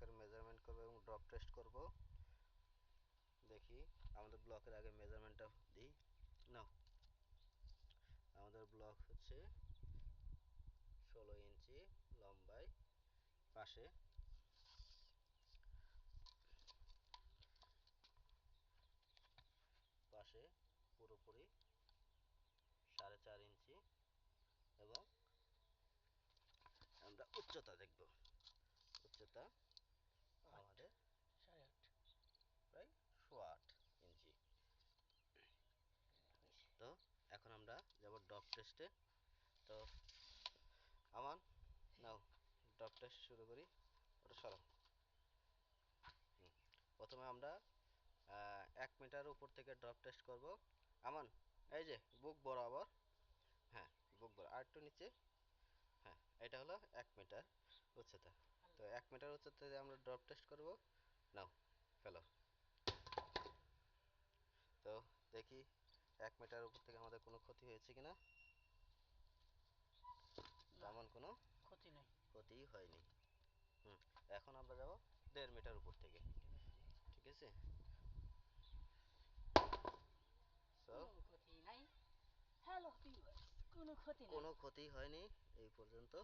ব্লকের মেজারমেন্ট করব এবং ড্রপ টেস্ট করব। দেখি, আমাদের ব্লকের আগে মেজারমেন্টটা দিই। নাও। আমাদের ব্লক হচ্ছে ষোলো ইঞ্চি লম্বায় পাশে। পাশে পুরোপুরি সাড়ে চার ইঞ্চি এবং আমরা উচ্চতা দেখব। উচ্চতা আমাদের সাড়ে আট প্রায় সোয়া আট ইঞ্চি তো এখন আমরা যাব ডপ টেস্টে তো, আমান, নাও ডপ টেস্ট শুরু করি। ওটা সরো প্রথমে আমরা এক মিটার উপর থেকে ড্রপ টেস্ট করব। আমান, এই যে, বুক বরাবর। হ্যাঁ বুক বরাবর। আর একটু নিচে। হ্যাঁ এটা হলো এক মিটার উচ্চতা। তো এক মিটার উচ্চতাতে আমরা ড্রপ টেস্ট করব। নাও, ফেলো। তো, দেখি, এক মিটার উপর থেকে আমাদের কোনো ক্ষতি হয়েছে কিনা তেমন কোনো ক্ষতি হয়নি। হুম এখন আমরা যাব দেড় মিটার উপর থেকে। ঠিক আছে? কোনো ক্ষতি হয়নি এই পর্যন্ত।